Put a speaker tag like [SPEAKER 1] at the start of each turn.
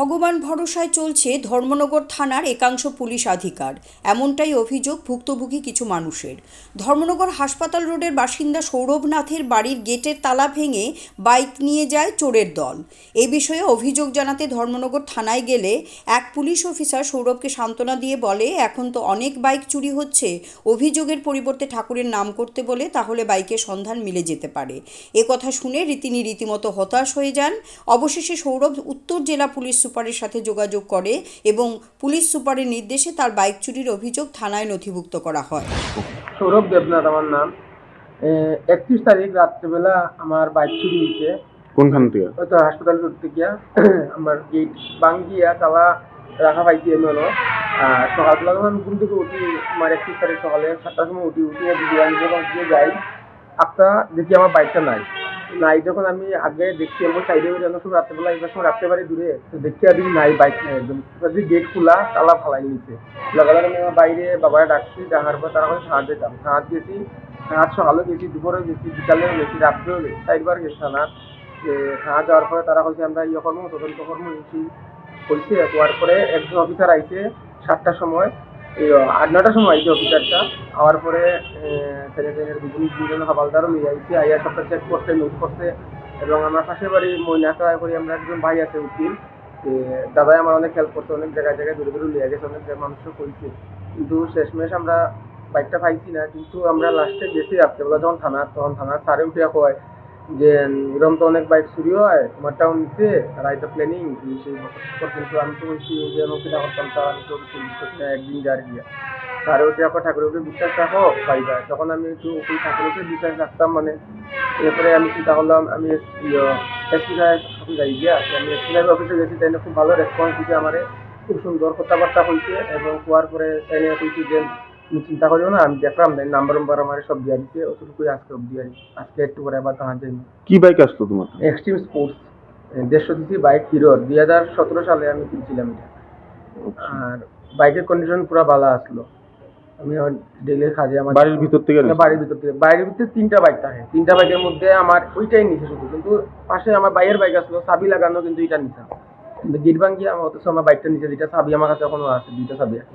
[SPEAKER 1] ভগবান ভরসায় চলছে ধর্মনগর থানার একাংশ পুলিশ আধিকার। এমনটাই অভিযোগ ভুক্তভোগী কিছু মানুষের। ধর্মনগর হাসপাতাল রোডের বাসিন্দা সৌরভনাথের বাড়ির গেটের তালা ভেঙে বাইক নিয়ে যায় চোরের দল। এ বিষয়ে অভিযোগ জানাতে ধর্মনগর থানায় গেলে এক পুলিশ অফিসার সৌরভকে সান্ত্বনা দিয়ে বলে, এখন তো অনেক বাইক চুরি হচ্ছে। অভিযোগের পরিবর্তে ঠাকুরের নাম করতে বলে তাহলে বাইকের সন্ধান মিলে যেতে পারে। এ কথা শুনে রীতিনি রীতিমতো হতাশ হয়ে যান। অবশেষে সৌরভ উত্তর জেলা পুলিশ সুপারের সাথে যোগাযোগ করে এবং পুলিশ সুপারের নির্দেশে তার বাইক চুরির অভিযোগ থানায় নথিভুক্ত করা হয়।
[SPEAKER 2] সৌরভ দেবনাথ আমার নাম। একত্রিশ তারিখ রাত্রেবেলা আমার বাইক চুরি হয়েছে।
[SPEAKER 3] কোনখান থেকে?
[SPEAKER 2] হয়তো হাসপাতাল করতে গিয়া আমার গেট ভাঙ্গিয়া তালা রাখা পাইছি আমি হলো। আর সকালবেলা যখন ঘুম থেকে উঠি আমার একত্রিশ তারিখ সকালে সাতটার সময় উঠি উঠিয়ে দিদি আমি যখন দিয়ে যাই। একটা দেখি আমার বাইকটা নাই। নাই, যখন আমি আগে দেখছি আমার সাইডে বেরিয়ে অন্য সময় রাত্রেবেলা এবার সময় রাখতে দূরে, তো দেখছি দেখি নাই বাইক নাই একদম। দেখি গেট খোলা, তালা ফালাই নিচে লাগালাগ আমি আমার বাইরে বাবারা ডাকছি, ডাকার পর তারা হয়তো সাহায্য যেতাম সাহায্য গেছি সাহায্য সকালেও গেছি, দুপুরেও গেছি, বিকালেও গেছি, রাত্রেও গেছি, চারবার গেছি থানা যে থানা যাওয়ার পরে তারা হয়েছে আমরা ইয়ে কর্ম তদন্ত নিয়েছি হয়েছে হওয়ার পরে একজন অফিসার আইছে সাতটার সময়। আট নটার সময় আইছে অফিসারটা আওয়ার পরে ছেলেদের দুজন দুজন হাবালদারও নিয়ে আইছে। আইয়া সবটা চেক করছে নোট করছে। এবং আমার পাশের বাড়ি ময়নাকা করি আমরা একজন ভাই আছে, উকিল। দাদাই আমার অনেক হেল্প করছে, অনেক জায়গায় জায়গায় দূরে দূরে নিয়ে গেছে, অনেক মানুষও করেছে কিন্তু শেষমেশ আমরা বাইকটা পাইছি না। কিন্তু আমরা লাস্টে গেছি রাত্রেবেলা যখন থানা, তখন থানার সারে উঠে কয় যে এরকম তো অনেক বাইক চুরি হয় তোমারটাও নিচ্ছে আর এটা প্ল্যানিং কিন্তু আমি তো বলছি যে আমি কিনা করতাম তার আমি তো চল্লিশ করছি একদিন যার গিয়া উঠে আপনার ঠাকুরের উপরে বিশ্বাস রাখো পাইবা তখন আমি একটু ওই উপরে বিশ্বাস রাখতাম মানে এরপরে আমি চিন্তা করলাম, আমি এসপি সাহেব অফিস যাই গিয়া আমি এসপি সাহেব অফিসে গেছি, তাই খুব ভালো রেসপন্স দিতে আমারে, খুব সুন্দর কথাবার্তা হয়েছে এবং হওয়ার পরে তাই কইছি যে তুমি চিন্তা করিও না আমি দেখলাম তাই নাম্বার নাম্বার আমার সব দিয়া দিচ্ছে অতটুকুই আজকে অব্দি আর আজকে একটু পরে আবার তাহার যাই
[SPEAKER 3] কি বাইক আসতো তোমার?
[SPEAKER 2] এক্সট্রিম স্পোর্টস দেড়শো সিসি বাইক হিরোর দুই হাজার সতেরো সালে আমি কিনছিলাম এটা। আর বাইকের কন্ডিশন পুরো ভালো আসলো। আমি ডেলি কাজে আমার
[SPEAKER 3] বাড়ির ভিতর থেকে
[SPEAKER 2] বাড়ির ভিতর থেকে। বাড়ির ভিতরে তিনটা বাইক থাকে। তিনটা বাইকের মধ্যে আমার ওইটাই নিচে শুধু। কিন্তু পাশে আমার বাইয়ের বাইক আসলো চাবি লাগানো কিন্তু এটা নিচে কিন্তু গেট ভাঙ্গি আমার অথচ আমার বাইকটা নিচে যেটা চাবি আমার কাছে এখনও আছে দুইটা চাবি এখন